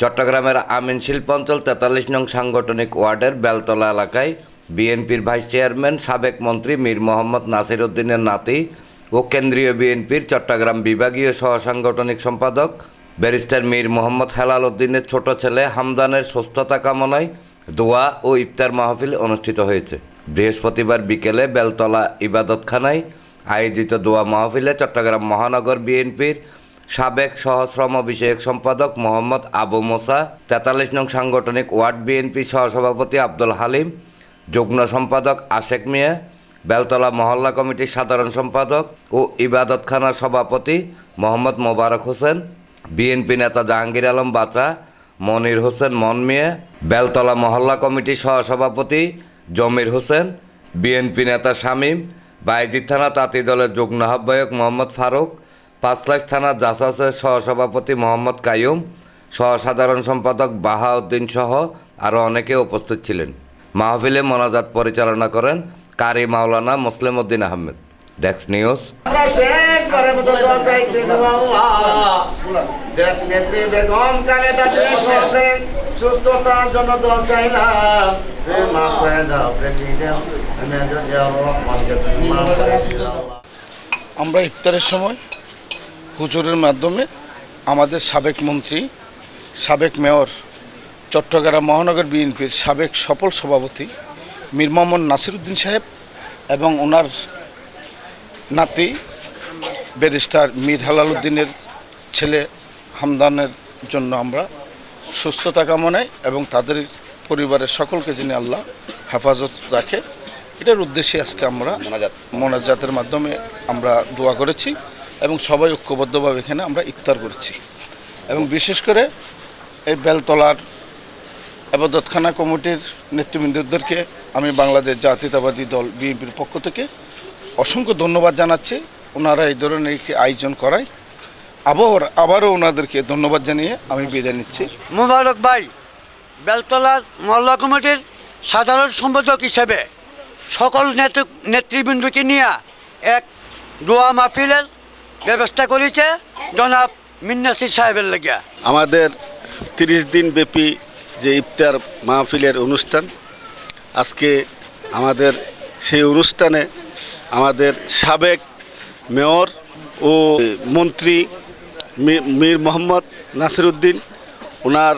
চট্টগ্রামের আমিন শিল্প অঞ্চল তেতাল্লিশ নং সাংগঠনিক ওয়ার্ডের বেলতলা এলাকায় বিএনপির ভাইস চেয়ারম্যান, সাবেক মন্ত্রী মীর মোহাম্মদ নাসির উদ্দিনের নাতি ও কেন্দ্রীয় বিএনপির চট্টগ্রাম বিভাগীয় সহ সাংগঠনিক সম্পাদক ব্যারিস্টার মীর মোহাম্মদ হেলাল উদ্দিনের ছোট ছেলে হামদানের সুস্থতা কামনায় দোয়া ও ইফতার মাহফিল অনুষ্ঠিত হয়েছে। বৃহস্পতিবার বিকেলে বেলতলা ইবাদতখানায় আয়োজিত দোয়া মাহফিলে চট্টগ্রাম মহানগর বিএনপির সাবেক সহশ্রম বিষয়ক সম্পাদক মোহাম্মদ আবু মোসা, তেতাল্লিশ নং সাংগঠনিক ওয়ার্ড বিএনপি সহসভাপতি আব্দুল হালিম, যুগ্ম সম্পাদক আশেক মিয়া, বেলতলা মহল্লা কমিটির সাধারণ সম্পাদক ও ইবাদতখানার সভাপতি মোহাম্মদ মোবারক হোসেন, বিএনপি নেতা জাহাঙ্গীর আলম বাচা, মনির হোসেন মন মিয়া বেলতলা মহল্লা কমিটির সহসভাপতি জমির হোসেন, বিএনপি নেতা শামীম বাইজিৎ থানা তাঁতি দলের যুগ্ম আহ্বায়ক মোহাম্মদ ফারুক, পাঁচলাইশ থানা জাসাসের সহসভাপতি মোহাম্মদ কাইয়ুম, সহসাধারণ সম্পাদক বাহাউদ্দিন সহ আরও অনেকে উপস্থিত ছিলেন। মাহফিলে মোনাজাত পরিচালনা করেন কারি মাওলানা মুসলিম উদ্দিন আহমেদ। ডেক্স নিউজ। সুস্থতার জন্য দোয়া চাইলাম। আমরা ইফতারের সময় হুজুরের মাধ্যমে আমাদের সাবেক মন্ত্রী, সাবেক মেয়র, চট্টগ্রাম মহানগর বিএনপির সাবেক সফল সভাপতি মীর মোহাম্মদ নাসিরুদ্দিন সাহেব এবং ওনার নাতি ব্যারিস্টার মীর হেলাল উদ্দিনের ছেলে হামদানের জন্য আমরা সুস্থতা কামনায় এবং তাদের পরিবারের সকলকে যিনি আল্লাহ হেফাজত রাখে এটার উদ্দেশ্যে আজকে আমরা মোনাজাতের মাধ্যমে আমরা দোয়া করেছি এবং সবাই ঐক্যবদ্ধভাবে এখানে আমরা ইফতার করেছি। এবং বিশেষ করে এই বেলতলার আবাদতখানা কমিটির নেতৃবৃন্দদেরকে আমি বাংলাদেশ জাতীয়তাবাদী দল বিএনপির পক্ষ থেকে অসংখ্য ধন্যবাদ জানাচ্ছি। ওনারা এই ধরনের একটি আয়োজন করায়। আবার আবারও ওনাদেরকে ধন্যবাদ জানিয়ে আমি বিদায় নিচ্ছি। মোবারক ভাই বেলতলার মহল্লা কমিটির সাধারণ সম্পাদক হিসেবে সকল নেতৃ, নেতৃবৃন্দকে নিয়ে এক দোয়া মাহফিলের ব্যবস্থা করেছে জনাব মিন্নাসির সাহেবের লেগে আমাদের তিরিশ দিন ব্যাপী যে ইফতার মাহফিলের অনুষ্ঠান, আজকে আমাদের সেই অনুষ্ঠানে আমাদের সাবেক মেয়র ও মন্ত্রী মীর মোহাম্মদ নাসিরুদ্দিন, ওনার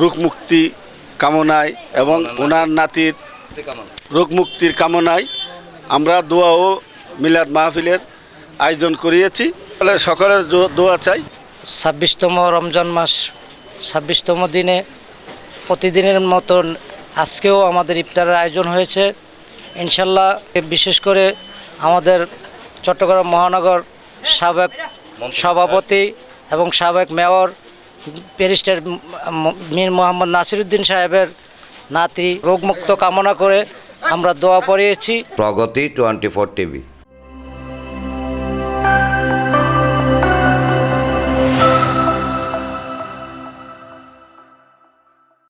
রোগ মুক্তি কামনায় এবং ওনার নাতির রোগ মুক্তির কামনায় আমরা দোয়া ও মিলাদ মাহফিলের আয়োজন করিয়েছি। ফলে সকলের দোয়া চাই। ছাব্বিশতম রমজান মাস ছাব্বিশতম দিনে প্রতিদিনের মতন আজকেও আমাদের ইফতারের আয়োজন হয়েছে। ইনশাল্লাহ বিশেষ করে আমাদের চট্টগ্রাম মহানগর সাবেক সভাপতি এবং সাবেক মেয়র ব্যারিস্টার মীর মোহাম্মদ নাসিরুদ্দিন সাহেবের নাতি রোগমুক্ত কামনা করে আমরা দোয়া পড়িয়েছি। Pragati twenty four TV.